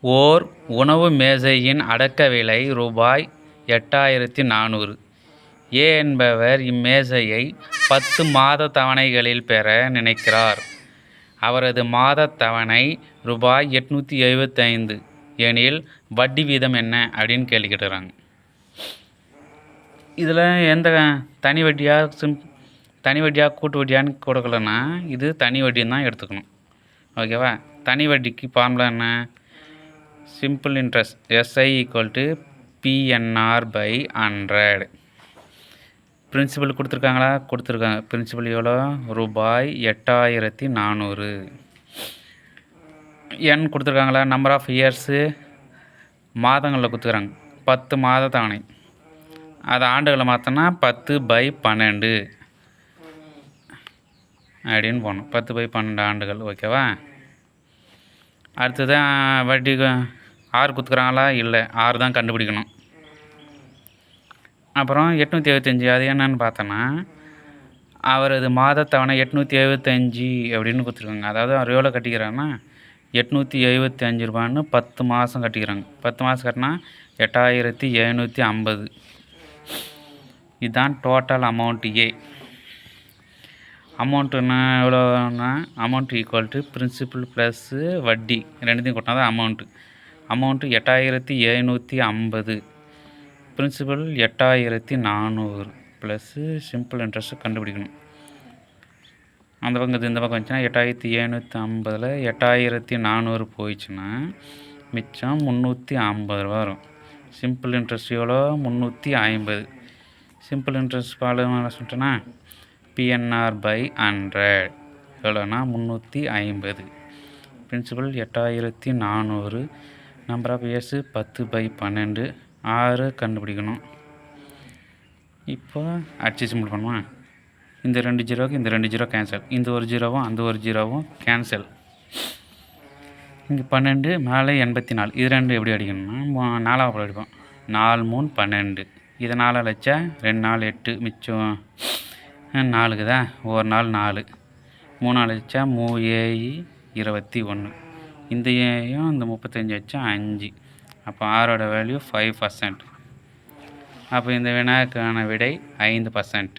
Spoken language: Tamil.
ஓர் உணவு மேசையின் அடக்க விலை ரூபாய் எட்டாயிரத்தி நானூறு. ஏ என்பவர் இம்மேசையை பத்து மாதத் தவணைகளில் பெற நினைக்கிறார். அவரது மாதத் தவணை ரூபாய் எட்நூற்றி எழுபத்தைந்து எனில் வட்டி வீதம் என்ன அப்படின்னு கேள்வி இதில் எந்த தனி வட்டியாக சிம் தனி வட்டியாக கூட்டு வட்டியான்னு கொடுக்கலன்னா இது தனி வட்டின்னு தான் எடுத்துக்கணும். ஓகேவா? தனி வட்டிக்கு ஃபார்முலா என்ன? Simple interest S I equal to P N R by hundred principal கொடுத்துருக்காங்களா? கொடுத்துருக்காங்க. பிரின்சிபல் எவ்வளோ? ரூபாய் எட்டாயிரத்தி நானூறு. என் கொடுத்துருக்காங்களா? நம்பர் ஆஃப் இயர்ஸு மாதங்களில் கொடுத்துருக்காங்க. பத்து மாத தவணை. அது ஆண்டுகளை மாற்றினா பத்து பை பன்னெண்டு. அப்படின்னு போகணும் பத்து பை பன்னெண்டு ஆண்டுகள் ஓகேவா அடுத்தது வட்டி ஆறு குத்துக்கிறாங்களா? இல்லை. ஆறு தான் கண்டுபிடிக்கணும். அப்புறம் எட்நூற்றி எழுபத்தஞ்சி அது என்னன்னு பார்த்தோன்னா அவரது மாதத்தவணை எட்நூற்றி எழுபத்தஞ்சி அப்படின்னு கொடுத்துருக்காங்க அதாவது அவர் எவ்வளோ கட்டிக்கிறாங்கன்னா எட்நூற்றி எழுபத்தி அஞ்சு ரூபான்னு பத்து மாதம் கட்டிக்கிறாங்க. பத்து மாதம் கட்டினா எட்டாயிரத்தி எழுநூற்றி ஐம்பது. இதுதான் டோட்டல் அமௌண்ட் ஏ அமௌண்ட்டுன்னா எவ்வளோன்னா amount equal to principal plus வட்டி. ரெண்டுத்தையும் கொட்டினா தான் அமௌண்ட்டு அமௌண்ட்டு எட்டாயிரத்தி எழுநூற்றி ஐம்பது. பிரின்சிபல் எட்டாயிரத்தி நானூறு. ப்ளஸ்ஸு சிம்பிள் இன்ட்ரெஸ்ட்டு கண்டுபிடிக்கணும். அந்த பக்கம் இந்த பக்கம் வந்துச்சுன்னா எட்டாயிரத்தி எழுநூற்றி ஐம்பதில் எட்டாயிரத்தி நானூறு போயிடுச்சுன்னா மிச்சம் முந்நூற்றி ஐம்பது ரூபா வரும். சிம்பிள் இன்ட்ரெஸ்ட் எவ்வளோ? முந்நூற்றி ஐம்பது. சிம்பிள் இன்ட்ரெஸ்ட் பால் சொல்லிட்டேன்னா பிஎன்ஆர் பை ஹண்ட்ரட் எவ்வளோனா முந்நூற்றி ஐம்பது. பிரின்சிபல் எட்டாயிரத்தி நானூறு. நம்பர் ஆஃப் இயர்ஸு பத்து பை பன்னெண்டு. ஆறு கண்டுபிடிக்கணும். இப்போ அட்ஜஸ்ட்மெண்ட் பண்ணுவோம் இந்த ரெண்டு ஜீரோவுக்கு இந்த ரெண்டு ஜீரோ கேன்சல் இந்த ஒரு ஜீரோவும் அந்த ஒரு ஜீரோவும் கேன்சல் இங்கே பன்னெண்டு மேலே எண்பத்தி நாலு இது ரெண்டு எப்படி அடிக்கணும்னா நாலாவது அடிப்போம். நாலு மூணு பன்னெண்டு. இதை நாலு அழைச்சா ரெண்டு நாலு எட்டு மிச்சம் நாலுக்குதான் ஒரு நாள் நாலு. மூணு நாள் மூ ஏஇ இருபத்தி ஒன்று. இந்த ஏயும் இந்த முப்பத்தஞ்சு வச்சா அஞ்சு. அப்போ ஆரோட வேல்யூ ஃபைவ் பர்சன்ட் அப்போ இந்த வினாக்கான விடை ஐந்து பர்சன்ட்